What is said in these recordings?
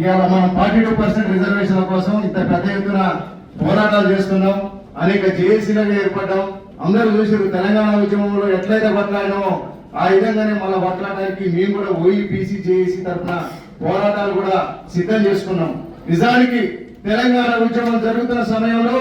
ఇవాళ మనం forty two percent రిజర్వేషన్ల కోసం ఇంత పెద్ద ఎత్తున పోరాటాలు చేస్తున్నాం. అనేక జేఏసీలుగా ఏర్పడ్డాం. అందరూ చూసారు తెలంగాణ ఉద్యమంలో ఎట్లయితే కొట్లాడినామో ఆ విధంగానే మళ్ళీ కొట్లాడడానికి మేము కూడా ఓఈపీసీ జేఏసీ తరఫున పోరాటాలు కూడా సిద్ధం చేసుకున్నాం. నిజానికి తెలంగాణ ఉద్యమం జరుగుతున్న సమయంలో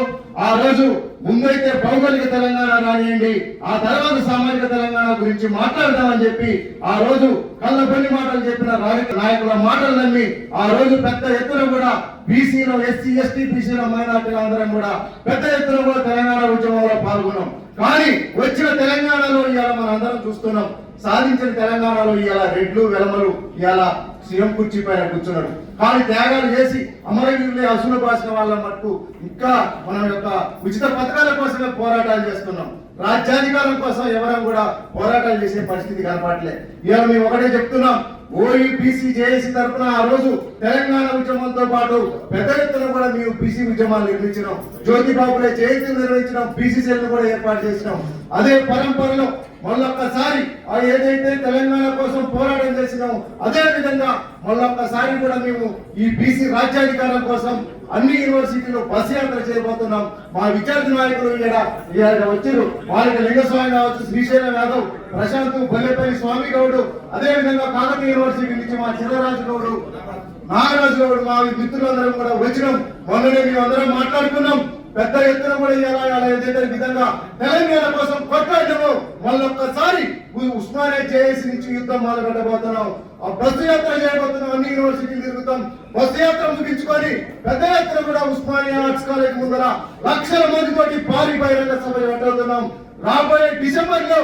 ఆ రోజు ముందైతే భౌగోళిక తెలంగాణ రానియండి ఆ తర్వాత సామాజిక తెలంగాణ గురించి మాట్లాడదామని చెప్పి ఆ రోజు కళ్ళబొల్లి మాటలు చెప్పిన నాయకుల మాటలు నమ్మి ఆ రోజు పెద్ద ఎత్తున కూడా బీసీలో ఎస్సీ ఎస్టీ బీసీలో మైనార్టీలు అందరం కూడా పెద్ద ఎత్తున కూడా తెలంగాణ ఉద్యమంలో పాల్గొన్నాం. కానీ వచ్చిన తెలంగాణలో ఇవాళ మనం అందరం చూస్తున్నాం సాధించిన తెలంగాణలో ఇవాళ రెడ్లు వెలమలు ఇవాళ సీఎం కుర్చీ పైన కూర్చున్నాడు. కానీ త్యాగాలు చేసి అమరవీరులే అసులు బాసిన వాళ్ళ మటుకు ఇంకా మనం యొక్క ఉచిత పథకాల కోసమే పోరాటాలు చేస్తున్నాం. రాజ్యాధికారం కోసం ఎవరం కూడా పోరాటాలు చేసే పరిస్థితి కనపడలే ఇవాళ మేము ఒకటే చెప్తున్నాం. ఓఈపీసీ జేఏసీ తరఫున ఆ రోజు తెలంగాణ ఉద్యమంతో పాటు పెద్ద ఎత్తున కూడా మేము బీసీ ఉద్యమాలు నిర్మించినాం. జ్యోతిబాబులే జయంతి నిర్వహించినాం. బీసీ సెల్ కూడా ఏర్పాటు చేసినాం. అదే పరంపరలో మళ్ళొక్కసారి ఆ ఏదైతే తెలంగాణ కోసం పోరాటం చేసినామో అదే విధంగా మళ్ళొక్కసారి కూడా మేము ఈ బీసీ రాజ్యాధికారం కోసం అన్ని యూనివర్సిటీలో బస్ యాత్ర చేయబోతున్నాం. మా విద్యార్థి నాయకులు ఇక్కడ వచ్చారు. వారికి లింగస్వామి కావచ్చు శ్రీశైలం యాదవ్ ప్రశాంత్ బల్లెపల్లి స్వామి గౌడు అదే విధంగా కాకతీయ యూనివర్సిటీ నుంచి మా చిన్నరాజు గౌడు నాగరాజు గౌడు మా మిత్రులందరం కూడా వచ్చినాం. మొన్ననే మేము అందరం మాట్లాడుకున్నాం. పెద్ద ఎత్తున కూడా ఎలా ఏదైతే విధంగా తెలంగాణ కోసం కొట్లాడము మళ్ళొక్కసారి ఉస్మానియా జేఏసీ నుంచి యుద్ధం మొదలుపెట్టబోతున్నాం ఆ బస్సు యాత్ర చేయబోతున్నాం అన్ని యూనివర్సిటీలు తిరుగుతాం. బస్సు యాత్ర ముగించుకొని పెద్ద ఎత్తున కూడా ఉస్మానియా ఆర్ట్స్ కాలేజ్ ముందర లక్షల మందితోటి భారీ బహిరంగ సభ పెట్టబోతున్నాం. రాబోయే డిసెంబర్లో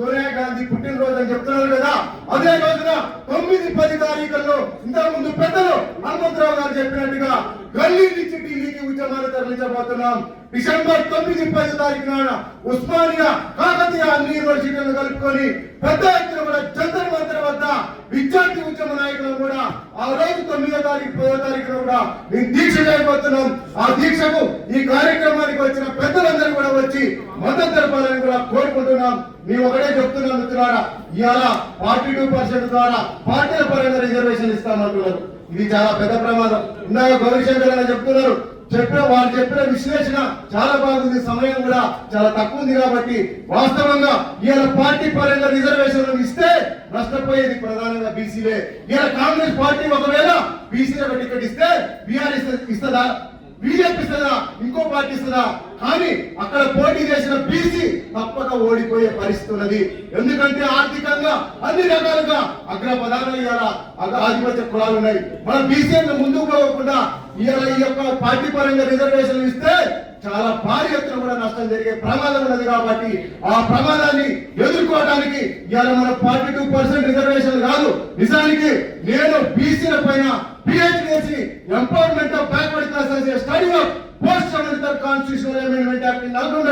సోనియా గాంధీ పుట్టినరోజు అని చెప్తున్నారు కదా అదే రోజున తొమ్మిది పది తారీఖుల్లో ఇంతకు ముందు పెద్దలు హనుమంతరావు గారు చెప్పినట్టుగా గల్లీ నుంచి ఢిల్లీకి ఉద్యమాలు తరలించబోతున్నాం. డిసెంబర్ తొమ్మిది పది తారీఖు నాడు ఉస్మానియా కాకతీయ అన్ని యూనివర్సిటీలను కలుపుకొని పెద్ద ఎత్తున కూడా జంతర్ మంత్ర వద్ద విద్యార్థి ఉద్యమ నాయకులు కూడా ఆ రోజు తొమ్మిదో తారీఖు పదో తారీఖున కూడా మేము దీక్ష చేయబోతున్నాం. ఆ దీక్షకు ఈ కార్య వచ్చిన పెద్దలందరూ కూడా వచ్చి మద్దతు తెలపాలని కూడా కోరుకుంటున్నాం మేము ఒకటే చెప్తున్నాం మిత్రులారా ఇవాళ ఫార్టీ టూ పర్సెంట్ ద్వారా పార్టీల పరంగా రిజర్వేషన్ ఇస్తామంటున్నారు ఇది చాలా పెద్ద ప్రమాదం. ఇందాక గౌరీశంకర్ అని చెప్తున్నారు. చెప్పిన వాళ్ళు చెప్పిన విశ్లేషణ చాలా బాగుంది. సమయం కూడా చాలా తక్కువ ఉంది కాబట్టి వాస్తవంగా ఇవాళ పార్టీ పరంగా రిజర్వేషన్ ఇస్తే నష్టపోయేది ప్రధానంగా బీసీలే. ఇవాళ కాంగ్రెస్ పార్టీ ఒకవేళ బీసీలకు టికెట్ ఇస్తే బీఆర్ ఇస్తుందా? బీజేపీ ఇస్తుందా? ఇంకో పార్టీ ఇస్తుందా? కానీ అక్కడ పోటీ చేసిన బీసీ తప్పక ఓడిపోయే పరిస్థితి ఉన్నది. ఎందుకంటే ఆర్థికంగా అన్ని రకాలుగా అగ్ర ప్రధాన అగ- ఆధిపత్య కులాలు ఉన్నాయి. మన బీసీఎం ముందుకు పోకుండా ఇవాళ ఈ యొక్క పార్టీ పరంగా రిజర్వేషన్లు ఇస్తే చాలా భారీ ఎత్తున కూడా నష్టం జరిగే ప్రమాదం ఉన్నది కాబట్టి ఆ ప్రమాదాన్ని ఎదుర్కోవడానికి ఇవాళ మన ఫార్టీ టూ పర్సెంట్ రిజర్వేషన్ కాదు. నిజానికి నేను బీసీల పైన పిహెచ్డి చేసి empowerment of backward classes study of post seventh constitutional amendment act Nalgonda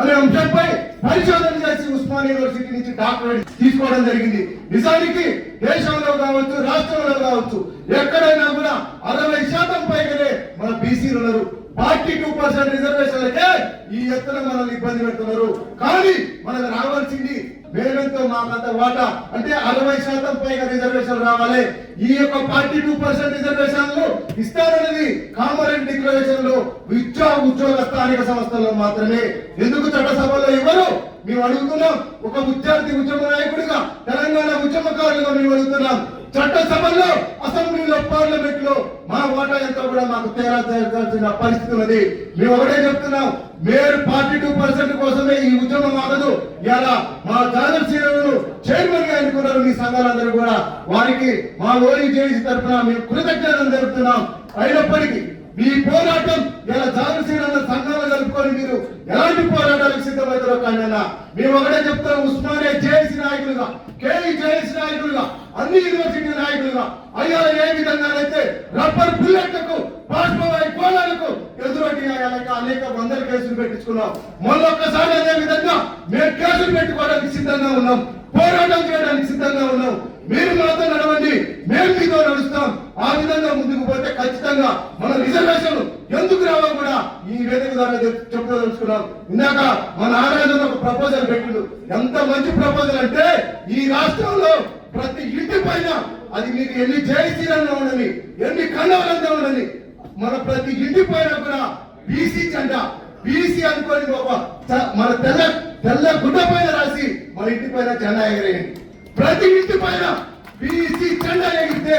అనే అంశంపై పరిశోధన చేసి ఉస్మానియా యూనివర్సిటీ నుంచి డాక్టరేట్ తీసుకోవడం జరిగింది. నిజానికి దేశంలో కావచ్చు రాష్ట్రంలో కావచ్చు ఎక్కడైనా కూడా అరవై శాతం పైగానే మన బీసీలు ఉన్నారు. ఫార్టీ టూ పర్సెంట్ రిజర్వేషన్లకే ఈ ఎత్తున మనల్ని ఇబ్బంది పెడుతున్నారు. కానీ మనకు రావాల్సింది మేమెంతో మాకంత వాటా. అంటే అరవై శాతం పైగా రిజర్వేషన్ రావాలి. ఈ యొక్క ఫార్టీ టూ పర్సెంట్ రిజర్వేషన్లు ఇస్తారనేది కామన్ డిక్లరేషన్ విద్యా ఉద్యోగ స్థానిక సంస్థల్లో మాత్రమే. ఎందుకు చట్టసభలో ఇవ్వరు? మేము అడుగుతున్నాం. ఒక విద్యార్థి ఉద్యమ నాయకుడిగా తెలంగాణ ఉద్యమకారులుగా మేము అడుగుతున్నాం. చట్టసభల్లో అసెంబ్లీలో పార్లమెంట్లో మా వాటా ఎంతో కూడా మాకు తేడా చేయాల్సిన పరిస్థితి ఉన్నది. మేము ఒకటే చెప్తున్నాం. మేరు ఫార్టీ టూ పర్సెంట్ కోసమే ఈ ఉద్యమం ఆగదు. ఇలా మా జాతర శ్రీరాములు చైర్మన్గా ఎన్నుకున్నారు మీ సంఘాలందరూ కూడా. వారికి మా ఓరి జేసీ తరఫున మేము కృతజ్ఞతలు జరుపుతున్నాం అయినప్పటికీ మీ పోరాటం ఇలా జాగ్రత్త సంఘాలు కలుపుకొని మీరు ఎలాంటి పోరాటాలకు సిద్ధమవుతారో కానీ మేము ఒకటే చెప్తాం ఉస్మానియా జేఏసీ నాయకులుగా కేఈ జేఏసీ నాయకులుగా అన్ని యూనివర్సిటీ నాయకులుగా అయ్యా ఏ విధంగానైతే రబ్బర్ బుల్లెట్లకు బాష్పవాయు కోలాలకు ఎదురొడ్డి అయ్యాక అనేక వందల కేసులు పెట్టించుకున్నాం. మొన్నొక్కసారి అదే విధంగా మేము కేసులు పెట్టుకోవడానికి సిద్ధంగా ఉన్నాం పోరాటం చేయడానికి సిద్ధంగా ఉన్నాం మీరు మాతో నడవండి మేము మీతో నడుస్తాం ఆ విధంగా ముందుకు పోతే ఖచ్చితంగా మన రిజర్వేషన్ ఎందుకు రావో కూడా ఈ వేదిక ద్వారా తెలుసుకున్నాం ఇందాక మన ఆరాధన ఒక ప్రపోజల్ పెట్టిండు. ఎంత మంచి ప్రపోజల్ అంటే ఈ రాష్ట్రంలో ప్రతి ఇంటి పైన అది మీకు ఎన్ని జయశీలంగా ఉండని ఎన్ని మన ప్రతి ఇంటి పైన కూడా బీసీ జెండా బీసీ అనుకోని ఒక మన తెల్ల తెల్ల గుడ్డ పైన రాసి మన ఇంటి పైన జెండా ఎగరేయండి. ప్రతి ఇంటి పైన బీసీ జెండా ఎగిరితే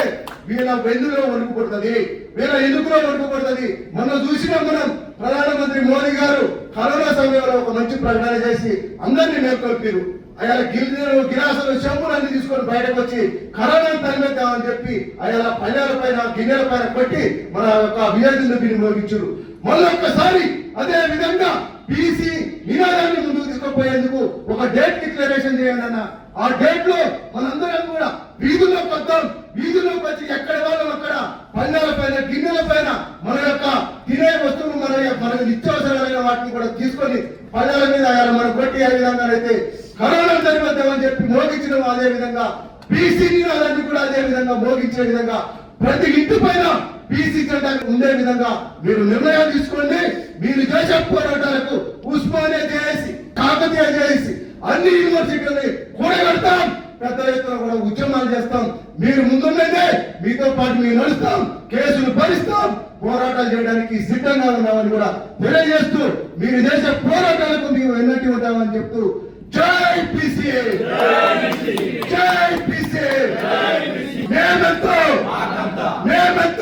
వీళ్ళ వెన్నులో వణుకుపడుతుంది వీళ్ళ ఎన్నుకలో వణుకుపడుతుంది మనం చూసినాం మనం ప్రధానమంత్రి మోదీ గారు కరోనా సమయంలో ఒక మంచి ప్రకటన చేసి అందరినీ మేల్కొల్పారు. అయ్యా గిన్నెలు గిరాసులు చెంపులు అన్ని తీసుకొని బయటకు వచ్చి కరోనా తరిమేద్దామని చెప్పి అయ్యా పల్లెల పైన గిన్నెల పైన కొట్టి మన యొక్క విజయదుందు వినియోగించారు మళ్ళొక్కసారి అదే విధంగా బీసీ నినాదాన్ని ముందుకు తీసుకుపోయేందుకు ఒక డేట్ డిక్లరేషన్ చేయండి అన్న. ఆ డేట్లో మనందరూ కూడా వీధుల్లోకి వద్దాం వీధుల్లోకి వచ్చి ఎక్కడ వాళ్ళం అక్కడ పల్లెల పైన గిన్నెల పైన మన యొక్క తినే వస్తువులు మన యొక్క- మనకు నిత్యావసరమైన వాటిని కూడా తీసుకొని పల్లెల మీద మనం కొట్టి ఏ విధంగా అయితే కరోనా సరిపోతామని చెప్పి మోగించడం అదే విధంగా బీసీ నినాదాన్ని కూడా అదే విధంగా మోగించే విధంగా ప్రతి ఇంటి పైన బీసీ జెండా ఉండే విధంగా మీరు నిర్ణయం తీసుకోండి. మీరు చేసే పోరాటాలకు ఉస్మానియా చేసి కాకతీయ చేసి అన్ని యూనివర్సిటీలని కూడగడతాం. పెద్ద ఎత్తున కూడా ఉద్యమాలు చేస్తాం. మీరు ముందుండే మీతో పాటు మేము నడుస్తాం. కేసులు భరిస్తాం. పోరాటాలు చేయడానికి సిద్ధంగా ఉన్నామని కూడా తెలియజేస్తూ మీరు దేశ పోరాటాలకు మేము ఎన్నటి ఉంటామని చెప్తూ జై పిసిఏ. జై పిసిఏ. మేమెంతో. మేమెంతో.